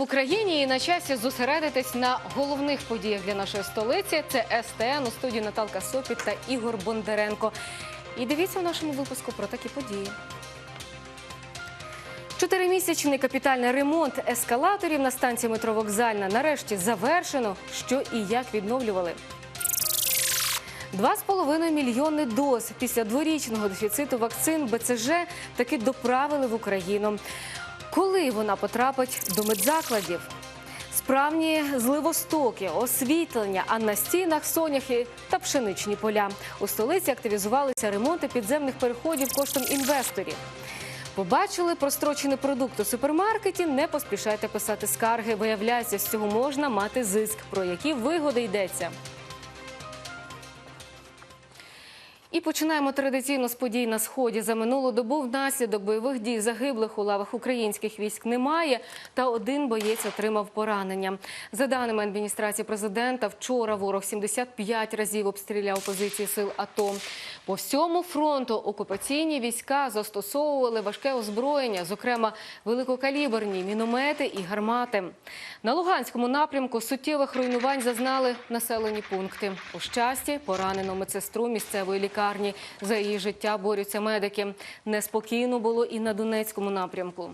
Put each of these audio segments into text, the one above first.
19 в Україні і на часі зосередитись на головних подіях для нашої столиці. Це СТН у студії Наталка Сопіт та Ігор Бондаренко. І дивіться в нашому випуску про такі події. Чотиримісячний капітальний ремонт ескалаторів на станції метро Вокзальна нарешті завершено. Що і як відновлювали. Два з половиною мільйони доз після дворічного дефіциту вакцин БЦЖ таки доправили в Україну. Коли вона потрапить до медзакладів? Справні зливостоки, освітлення, а на стінах соняхи та пшеничні поля. У столиці активізувалися ремонти підземних переходів коштом інвесторів. Побачили прострочений продукт у супермаркеті, не поспішайте писати скарги. Виявляється, з цього можна мати зиск. Про які вигоди йдеться? І починаємо традиційно з подій на сході. За минулу добу внаслідок бойових дій загиблих у лавах українських військ немає. Та один боєць отримав поранення. За даними адміністрації президента, вчора ворог 75 разів обстріляв позиції сил АТО. По всьому фронту окупаційні війська застосовували важке озброєння, зокрема великокаліберні міномети і гармати. На Луганському напрямку суттєвих руйнувань зазнали населені пункти. У щасті поранено медсестру місцевої лікарні. За її життя борються медики. Неспокійно було і на Донецькому напрямку.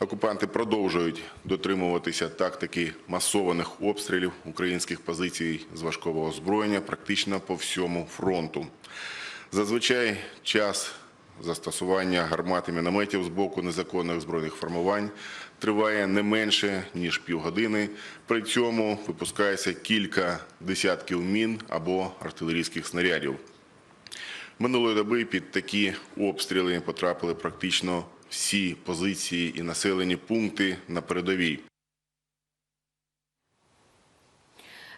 Окупанти продовжують дотримуватися тактики масованих обстрілів українських позицій з важкого озброєння практично по всьому фронту. Зазвичай час застосування гармат і мінометів з боку незаконних збройних формувань триває не менше ніж півгодини. При цьому випускається кілька десятків мін або артилерійських снарядів. Минулої доби під такі обстріли потрапили практично всі позиції і населені пункти на передовій.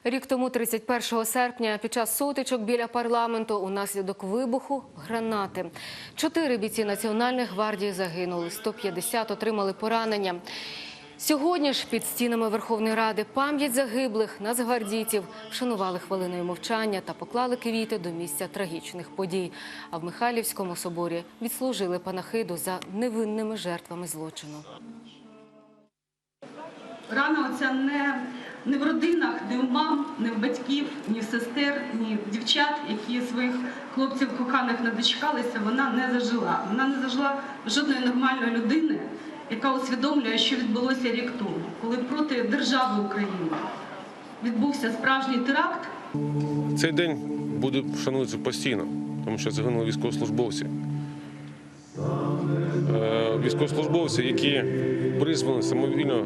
Рік тому, 31 серпня, під час сутичок біля парламенту унаслідок вибуху гранати. Чотири бійці Національної гвардії загинули, 150 отримали поранення. Сьогодні ж під стінами Верховної Ради пам'ять загиблих нацгвардійців вшанували хвилиною мовчання та поклали квіти до місця трагічних подій. А в Михайлівському соборі відслужили панахиду за невинними жертвами злочину. Рана оця не, не в родинах, не в мам, не в батьків, ні в сестер, ні в дівчат, які своїх хлопців коханих не дочекалися, вона не зажила. Вона не зажила жодної нормальної людини, яка усвідомлює, що відбулося рік тому, коли проти держави України відбувся справжній теракт. Цей день буде вшануватися постійно, тому що загинули військовослужбовці. Е, Військовослужбовці, які призвані самовільно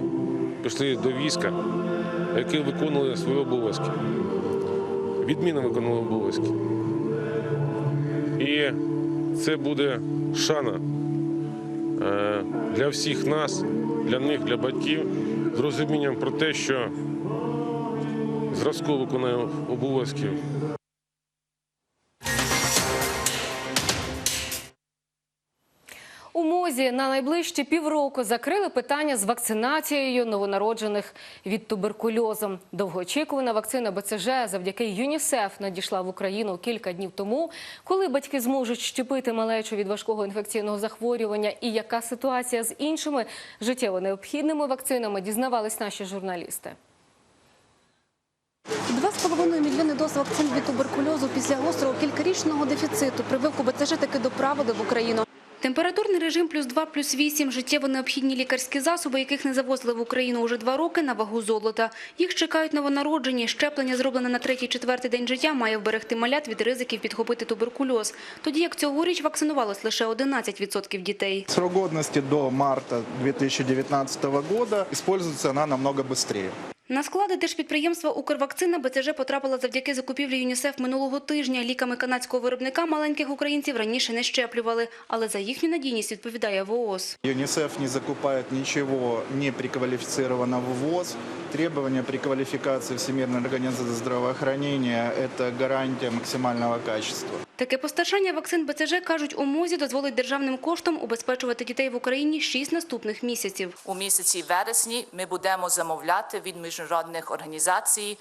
пішли до війська, які виконували свої обов'язки, відмінно виконували обов'язки. І це буде шана е, для всіх нас, для них, для батьків, з розумінням про те, що зразково виконує обов'язки У на найближчі півроку закрили питання з вакцинацією новонароджених від туберкульозу. Довгоочікувана вакцина БЦЖ завдяки ЮНІСЕФ надійшла в Україну кілька днів тому. Коли батьки зможуть щепити малечу від важкого інфекційного захворювання і яка ситуація з іншими життєво необхідними вакцинами, дізнавались наші журналісти. Два з половиною мільйони доз вакцин від туберкульозу після гострого кількарічного дефіциту прививку БЦЖ таки доправили в Україну. Температурний режим плюс 2, плюс 8 – життєво необхідні лікарські засоби, яких не завозили в Україну уже два роки на вагу золота. Їх чекають новонароджені. Щеплення, зроблене на третій-четвертий день життя, має вберегти малят від ризиків підхопити туберкульоз. Тоді як цьогоріч вакцинувалось лише 11% дітей. Срок годности до марта 2019 года. Используется она намного быстрее. На склади держпідприємства «Укрвакцина» БЦЖ потрапила завдяки закупівлі ЮНІСЕФ минулого тижня. Ліками канадського виробника маленьких українців раніше не щеплювали, але за їхню надійність відповідає ВООЗ. ЮНИСЕФ не закупает ничего не приквалифицированного в ВОЗ. Требования при квалификации Всемирной организации здравоохранения – это гарантия максимального качества. Таке постачання вакцин БЦЖ, кажуть, у МОЗі дозволить державним коштом убезпечувати дітей в Україні шість наступних місяців. У місяці вересні ми будемо замовляти від міжнародних організацій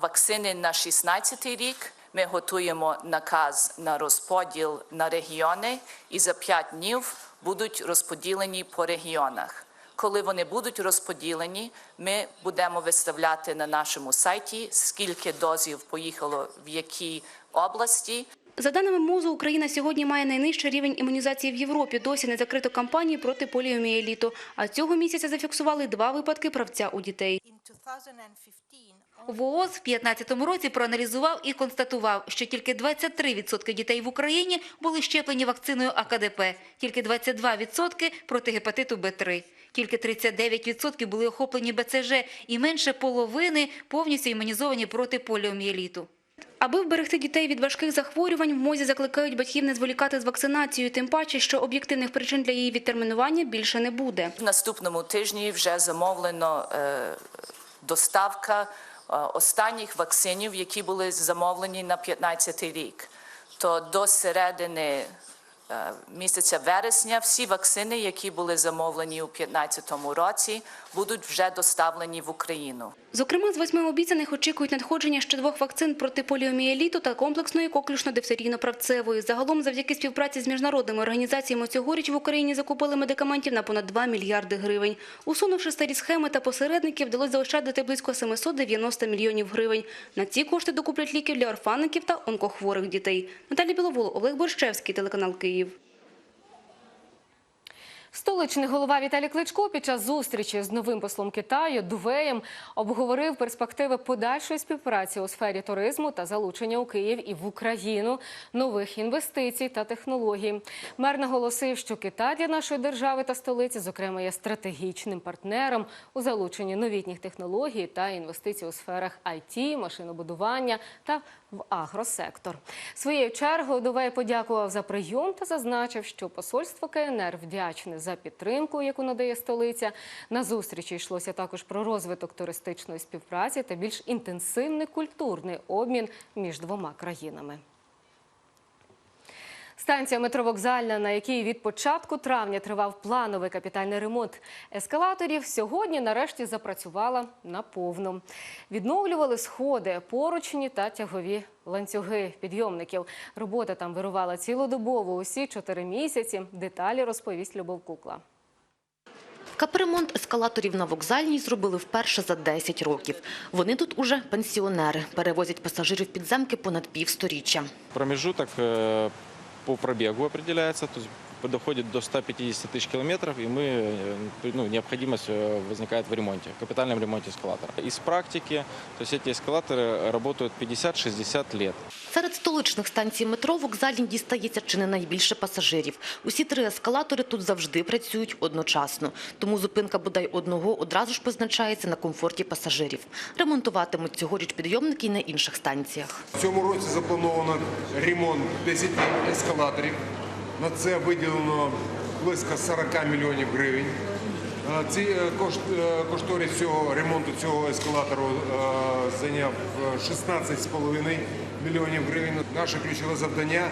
вакцини на 16 рік. Ми готуємо наказ на розподіл на регіони і за 5 днів будуть розподілені по регіонах. Коли вони будуть розподілені, ми будемо виставляти на нашому сайті, скільки дозів поїхало в якій області. За даними МОЗу, Україна сьогодні має найнижчий рівень імунізації в Європі. Досі не закрито кампанії проти поліомієліту. А цього місяця зафіксували два випадки правця у дітей. ВООЗ в 2015 році проаналізував і констатував, що тільки 23% дітей в Україні були щеплені вакциною АКДП, тільки 22% проти гепатиту Б3. Тільки 39% були охоплені БЦЖ і менше половини повністю імунізовані проти поліомієліту. Аби вберегти дітей від важких захворювань, в МОЗі закликають батьків не зволікати з вакцинацією, тим паче, що об'єктивних причин для її відтермінування більше не буде. В наступному тижні вже замовлено е, доставка е, останніх вакцинів, які були замовлені на 15 рік. То до середини е, місяця вересня всі вакцини, які були замовлені у 2015 році, будуть вже доставлені в Україну. Зокрема, з восьми обіцяних очікують надходження ще двох вакцин проти поліомієліту та комплексної коклюшно-дифтерійно-правцевої. Загалом, завдяки співпраці з міжнародними організаціями цьогоріч в Україні закупили медикаментів на понад 2 мільярди гривень. Усунувши старі схеми та посередників, вдалося заощадити близько 790 мільйонів гривень. На ці кошти докуплять ліків для орфанників та онкохворих дітей. Наталі Біловол, Олег Борщевський, телеканал Київ. Столичний голова Віталій Кличко під час зустрічі з новим послом Китаю Дувеєм обговорив перспективи подальшої співпраці у сфері туризму та залучення у Київ і в Україну нових інвестицій та технологій. Мер наголосив, що Китай для нашої держави та столиці, зокрема, є стратегічним партнером у залученні новітніх технологій та інвестицій у сферах IT, машинобудування та в агросектор. Своєю чергою Дувей подякував за прийом та зазначив, що посольство КНР вдячне за підтримку, яку надає столиця. На зустрічі йшлося також про розвиток туристичної співпраці та більш інтенсивний культурний обмін між двома країнами. Станція метровокзальна, на якій від початку травня тривав плановий капітальний ремонт ескалаторів, сьогодні нарешті запрацювала наповну. Відновлювали сходи, поручні та тягові ланцюги підйомників. Робота там вирувала цілодобово усі чотири місяці. Деталі розповість Любов Кукла. Капремонт ескалаторів на вокзальній зробили вперше за 10 років. Вони тут уже пенсіонери, перевозять пасажирів підземки понад півсторіччя. Промежуток э, по пробегу определяется, то есть доходит до 150 тысяч километров, и мы, э, ну, необходимость э, возникает в ремонте, в капитальном ремонте эскалатора. Из практики, то есть эти эскалаторы работают 50-60 лет. Серед столичних станцій метро вокзальній дістається чи не найбільше пасажирів. Усі три ескалатори тут завжди працюють одночасно. Тому зупинка бодай одного одразу ж позначається на комфорті пасажирів. Ремонтуватимуть цьогоріч підйомники й на інших станціях. В цьому році заплановано ремонт 10 ескалаторів. На це виділено близько 40 мільйонів гривень. Е, Ці е, е, кошторис цього ремонту цього ескалатору зайняв е, 16,5 мільйонів гривень. Наше ключове завдання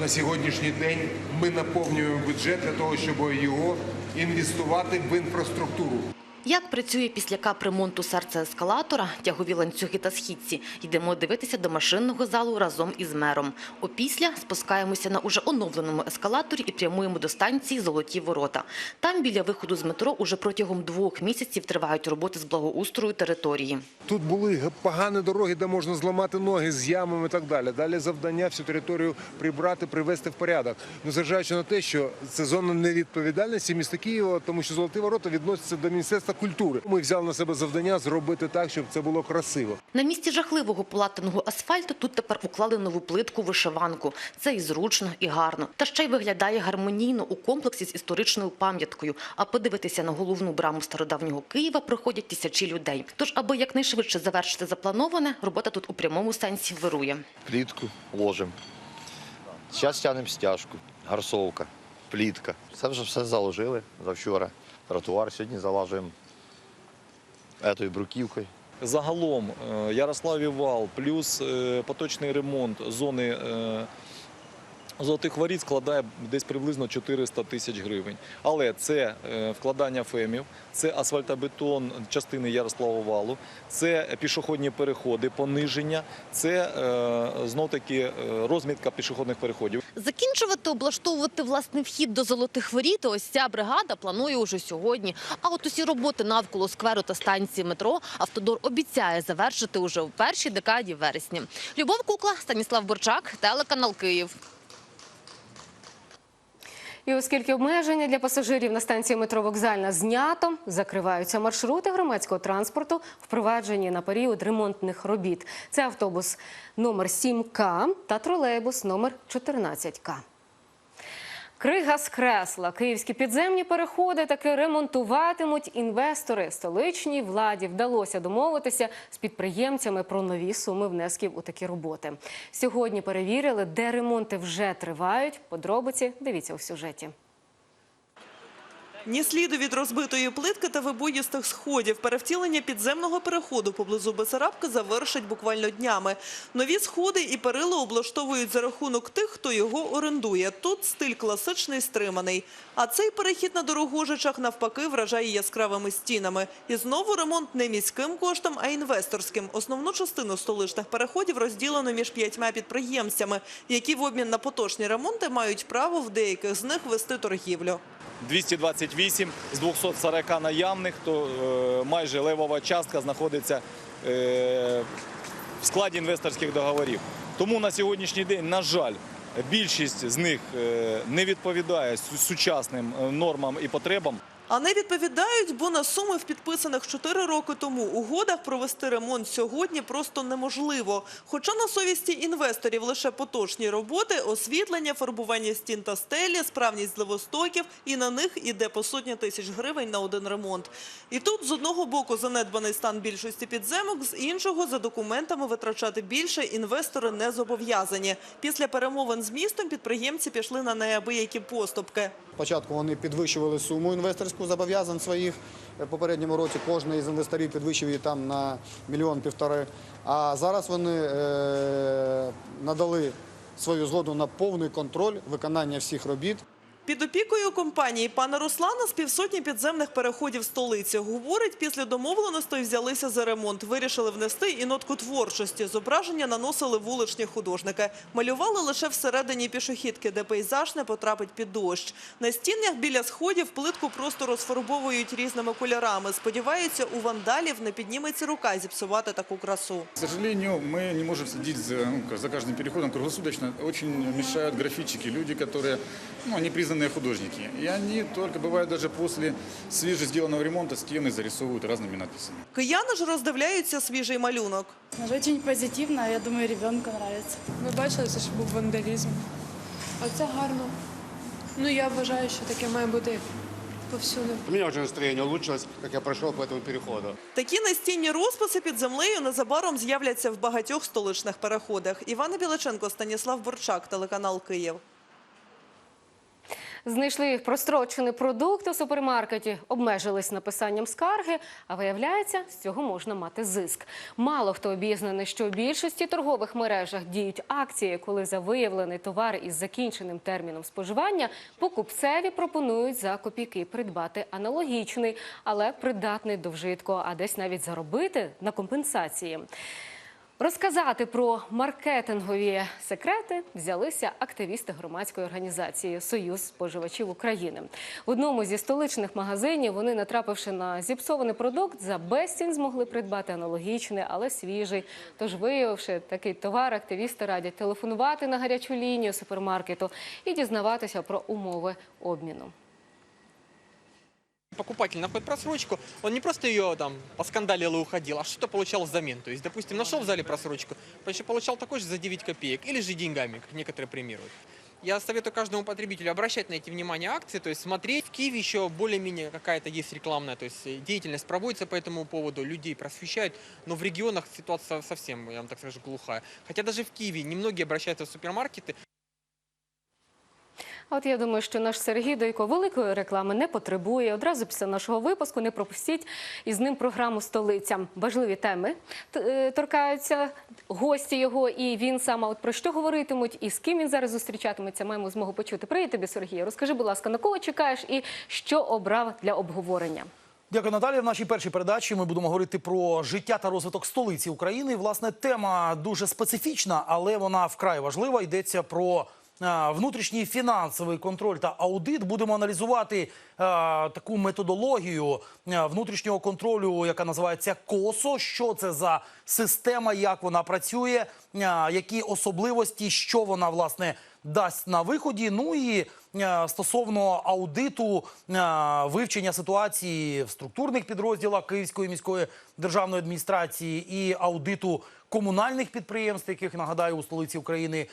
на сьогоднішній день ми наповнюємо бюджет для того, щоб його інвестувати в інфраструктуру. Як працює після капремонту серце ескалатора, тягові ланцюги та східці, йдемо дивитися до машинного залу разом із мером. Опісля спускаємося на уже оновленому ескалаторі і прямуємо до станції Золоті ворота. Там біля виходу з метро уже протягом двох місяців тривають роботи з благоустрою території. Тут були погані дороги, де можна зламати ноги з ямами і так далі. Далі завдання всю територію прибрати, привести в порядок. Ну, зважаючи на те, що це зона невідповідальності міста Києва, тому що золоті ворота відносяться до міністерства культури. Ми взяли на себе завдання зробити так, щоб це було красиво. На місці жахливого полатаного асфальту тут тепер уклали нову плитку вишиванку. Це і зручно, і гарно. Та ще й виглядає гармонійно у комплексі з історичною пам'яткою. А подивитися на головну браму стародавнього Києва приходять тисячі людей. Тож, аби якнайшвидше завершити заплановане, робота тут у прямому сенсі вирує. плітку ложимо. Зараз тягнемо стяжку, гарсовка, плітка. Це вже все заложили завчора. Тротуар сьогодні залажуємо етою бруківкою. Загалом Ярослав Ярославі вал плюс е, поточний ремонт зони е, Золотих воріт складає десь приблизно 400 тисяч гривень. Але це е, вкладання фемів, це асфальтобетон частини Ярослава валу, це пішохідні переходи, пониження, це е, знов таки е, розмітка пішохідних переходів. Закінчувати облаштовувати власний вхід до золотих воріт. Ось ця бригада планує уже сьогодні. А от усі роботи навколо скверу та станції метро автодор обіцяє завершити уже в першій декаді вересня. Любов Кукла, Станіслав Борчак, телеканал Київ. І оскільки обмеження для пасажирів на станції метро Вокзальна знято, закриваються маршрути громадського транспорту, впроваджені на період ремонтних робіт. Це автобус номер 7К та тролейбус номер 14К. Крига з кресла. Київські підземні переходи таки ремонтуватимуть інвестори. Столичній владі вдалося домовитися з підприємцями про нові суми внесків у такі роботи. Сьогодні перевірили, де ремонти вже тривають. Подробиці дивіться у сюжеті. Ні сліду від розбитої плитки та вибоїстих сходів. Перевтілення підземного переходу поблизу Бесарабки завершать буквально днями. Нові сходи і перила облаштовують за рахунок тих, хто його орендує. Тут стиль класичний, стриманий. А цей перехід на Дорогожичах навпаки вражає яскравими стінами. І знову ремонт не міським коштом, а інвесторським. Основну частину столичних переходів розділено між п'ятьма підприємцями, які в обмін на поточні ремонти мають право в деяких з них вести торгівлю. 228 з 240 наявних, то е, майже левова частка знаходиться е, в складі інвесторських договорів. Тому на сьогоднішній день, на жаль, більшість з них е, не відповідає сучасним нормам і потребам. А не відповідають, бо на суми в підписаних 4 роки тому угодах провести ремонт сьогодні просто неможливо. Хоча на совісті інвесторів лише поточні роботи, освітлення, фарбування стін та стелі, справність зливостоків, і на них іде по сотні тисяч гривень на один ремонт. І тут з одного боку занедбаний стан більшості підземок, з іншого за документами витрачати більше інвестори не зобов'язані. Після перемовин з містом підприємці пішли на неабиякі поступки. Спочатку вони підвищували суму інвесторську зобов'язань своїх. В попередньому році кожен із інвесторів підвищив її там на мільйон півтори. А зараз вони е, надали свою згоду на повний контроль виконання всіх робіт. Під опікою компанії пана Руслана з півсотні підземних переходів столиці. Говорить, після домовленостей взялися за ремонт. Вирішили внести і нотку творчості. Зображення наносили вуличні художники. Малювали лише всередині пішохідки, де пейзаж не потрапить під дощ. На стінах біля сходів плитку просто розфарбовують різними кольорами. Сподіваються, у вандалів не підніметься рука зіпсувати таку красу. К сожалению, мы не можем следить за, ну, за каждым переходом круглосуточно. Очень мешают граффитчики, люди, которые, ну, они признанные художники. И они только, бывает, даже после свеже сделанного ремонта стены зарисовывают разными надписями. Кияни ж роздивляються свіжий малюнок. Очень позитивно, я думаю, ребенку нравится. Ви бачили, це ж був вандалізм. А це гарно. Ну я вважаю, що таке має бути повсюди. У меня уже настроение улучшилось, как я прошел по этому переходу. Такі настінні розписи під землею незабаром з'являться в багатьох столичних переходах. Івана Біличенко, Станіслав Борчак, телеканал Київ. Знайшли прострочений продукт у супермаркеті, обмежились написанням скарги, а виявляється, з цього можна мати зиск. Мало хто обізнаний, що в більшості торгових мережах діють акції, коли за виявлений товар із закінченим терміном споживання покупцеві пропонують за копійки придбати аналогічний, але придатний до вжитку, а десь навіть заробити на компенсації. Розказати про маркетингові секрети взялися активісти громадської організації Союз споживачів України. В одному зі столичних магазинів вони, натрапивши на зіпсований продукт, за безцінь змогли придбати аналогічний, але свіжий. Тож, виявивши такий товар, активісти радять телефонувати на гарячу лінію супермаркету і дізнаватися про умови обміну. Покупатель находит просрочку, он не просто ее там поскандалил и уходил, а что-то получал взамен. То есть, допустим, нашел в зале просрочку, почти получал такой же за 9 копеек или же деньгами, как некоторые премируют. Я советую каждому потребителю обращать на эти внимание акции, то есть смотреть. В Киеве еще более-менее какая-то есть рекламная, то есть э, деятельность проводится по этому поводу, людей просвещают, но в регионах ситуация совсем, я вам так скажу, глухая. Хотя даже в Киеве немногие обращаются в супермаркеты, От я думаю, що наш Сергій Дойко великої реклами не потребує. Одразу після нашого випуску не пропустіть із ним програму Столиця. Важливі теми е, торкаються гості його, і він сам от про що говоритимуть і з ким він зараз зустрічатиметься. Маємо змогу почути. Привіт тобі, Сергій. Розкажи, будь ласка, на кого чекаєш і що обрав для обговорення. Дякую, Наталія. В нашій першій передачі ми будемо говорити про життя та розвиток столиці України. Власне, тема дуже специфічна, але вона вкрай важлива. Йдеться про внутрішній фінансовий контроль та аудит. Будемо аналізувати таку методологію внутрішнього контролю, яка називається КОСО. Що це за система, як вона працює, які особливості, що вона власне дасть на виході. Ну і стосовно аудиту вивчення ситуації в структурних підрозділах Київської міської державної адміністрації і аудиту комунальних підприємств, яких нагадаю у столиці України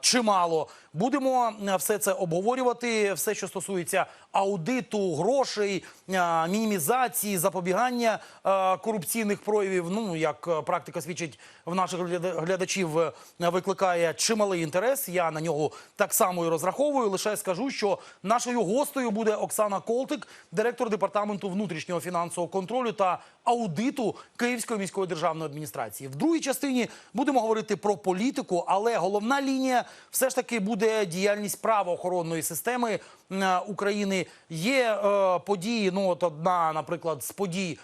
чимало. Будемо е, все це обговорювати. Все, що стосується аудиту, грошей, е, мінімізації, запобігання е, корупційних проявів. Ну як е, практика свідчить в наших глядачів, е, викликає чималий інтерес. Я на нього так само і розраховую. Лише скажу, що нашою гостею буде Оксана Колтик, директор департаменту внутрішнього фінансового контролю та аудиту Київської міської державної адміністрації. В другій частині будемо говорити про політику, але головна лінія все ж таки буде діяльність правоохоронної системи е, України. Є е, події. Ну от одна, наприклад, з подій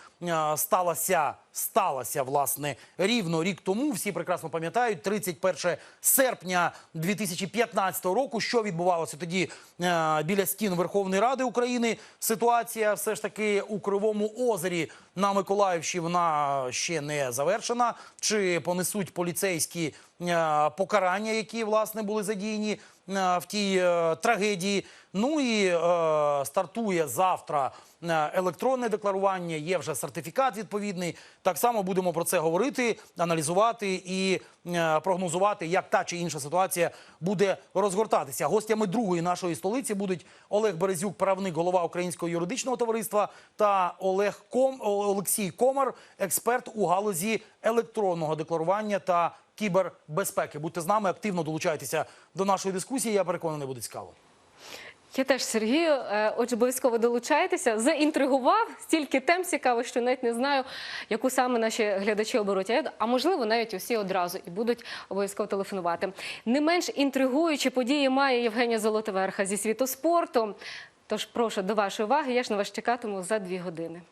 сталася. Сталася власне рівно рік тому. Всі прекрасно пам'ятають 31 серпня 2015 року. Що відбувалося тоді е, біля стін Верховної Ради України? Ситуація все ж таки у Кривому озері на Миколаївщині вона ще не завершена. Чи понесуть поліцейські е, покарання, які власне були задіяні е, в тій е, трагедії? Ну і е, стартує завтра е, електронне декларування. Є вже сертифікат відповідний. Так само будемо про це говорити, аналізувати і е, прогнозувати, як та чи інша ситуація буде розгортатися. Гостями другої нашої столиці будуть Олег Березюк, правник, голова Українського юридичного товариства, та Олег Ком Олексій Комар, експерт у галузі електронного декларування та кібербезпеки. Будьте з нами, активно долучайтеся до нашої дискусії. Я переконаний, буде цікаво. Я теж Сергію, е, отже, обов'язково долучайтеся. Заінтригував стільки тем цікаво, що навіть не знаю, яку саме наші глядачі оберуть. А можливо, навіть усі одразу і будуть обов'язково телефонувати. Не менш інтригуючі події має Євгенія Золотоверха зі світу спорту. Тож прошу до вашої уваги. Я ж на вас чекатиму за дві години.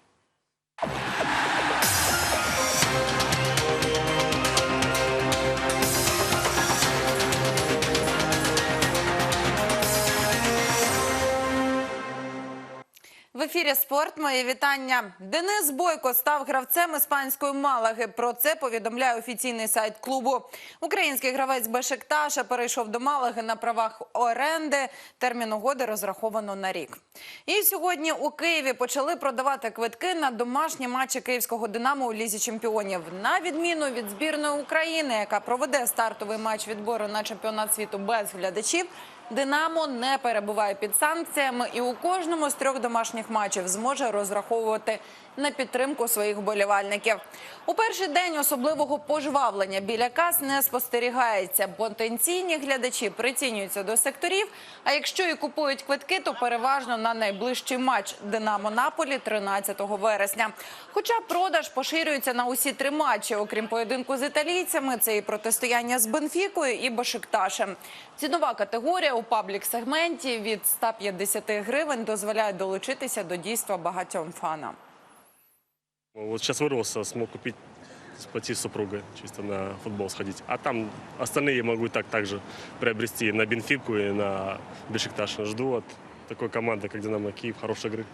В ефірі спорт. Моє вітання. Денис Бойко став гравцем іспанської Малаги. Про це повідомляє офіційний сайт клубу. Український гравець Бешекташа перейшов до Малаги на правах оренди. Термін угоди розраховано на рік. І сьогодні у Києві почали продавати квитки на домашні матчі київського Динамо у лізі чемпіонів. На відміну від збірної України, яка проведе стартовий матч відбору на чемпіонат світу без глядачів. Динамо не перебуває під санкціями і у кожному з трьох домашніх матчів зможе розраховувати на підтримку своїх вболівальників. У перший день особливого пожвавлення біля кас не спостерігається. Потенційні глядачі прицінюються до секторів. А якщо і купують квитки, то переважно на найближчий матч Динамо Наполі 13 вересня. Хоча продаж поширюється на усі три матчі, окрім поєдинку з італійцями, це і протистояння з Бенфікою і Башикташем. Цінова категорія у паблік-сегменті від 150 гривень дозволяє долучитися до дійства багатьом фанам. Вот сейчас вырвался, смог купить, пойти с супругой чисто на футбол сходить. А там остальные я могу и так также приобрести на Бенфику и на Бешикташ. Жду от такой команды, как Динамо Киев, хорошей игры.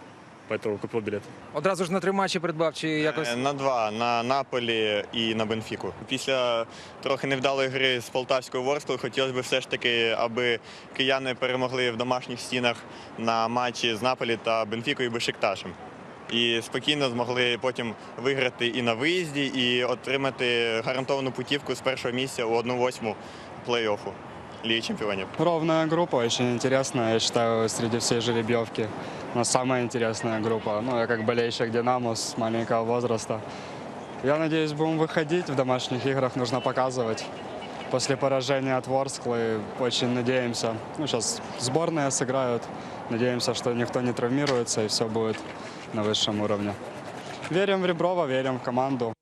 Поэтому купил билет. Одразу ж на три матчі придбав чи якось? Е, На два на Наполі і на Бенфіку. Після трохи невдалої гри з полтавською Ворсклою хотілося б все ж таки, аби кияни перемогли в домашніх стінах на матчі з Наполі та Бенфікою і Бешикташем. І спокійно змогли потім виграти і на виїзді, і отримати гарантовану путівку з першого місця у 1-8 плей-оффу Ліги Чемпіонів. Ровная группа, очень интересная, я считаю, среди всей жеребьевки. Но самая интересная группа. Ну, я как болельщик «Динамо» с маленького возраста. Я надеюсь, будем выходить в домашних играх, нужно показывать. после поражения от Ворсклы. Очень надеемся, ну, сейчас сборные сыграют, надеемся, что никто не травмируется и все будет на высшем уровне. Верим в Реброва, верим в команду.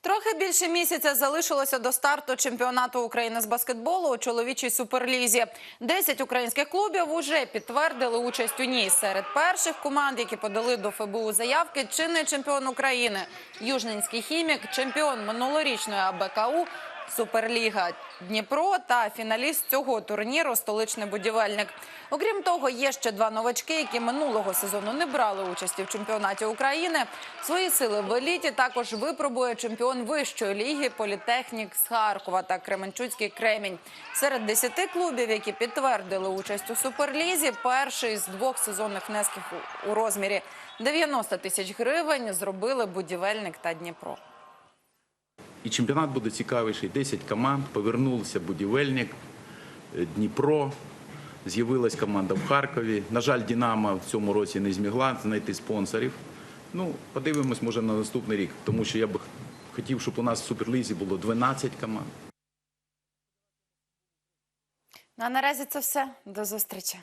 Трохи більше місяця залишилося до старту чемпіонату України з баскетболу у чоловічій суперлізі. Десять українських клубів уже підтвердили участь у ній. Серед перших команд, які подали до ФБУ заявки, чинний чемпіон України, Южненський хімік, чемпіон минулорічної АБКУ, Суперліга Дніпро та фіналіст цього турніру столичний будівельник. Окрім того, є ще два новачки, які минулого сезону не брали участі в чемпіонаті України. Свої сили в еліті також випробує чемпіон вищої ліги Політехнік з Харкова та Кременчуцький Кремінь. Серед десяти клубів, які підтвердили участь у суперлізі, перший з двох сезонних внесків у- розмірі 90 тисяч гривень зробили будівельник та Дніпро. І чемпіонат буде цікавіший. 10 команд, повернулися будівельник, е, Дніпро, з'явилась команда в Харкові. На жаль, Динамо в цьому році не змогла знайти спонсорів. Ну, подивимось, може, на наступний рік, тому що я би хотів, щоб у нас в Суперлізі було 12 команд. Ну а наразі це все. До зустрічі.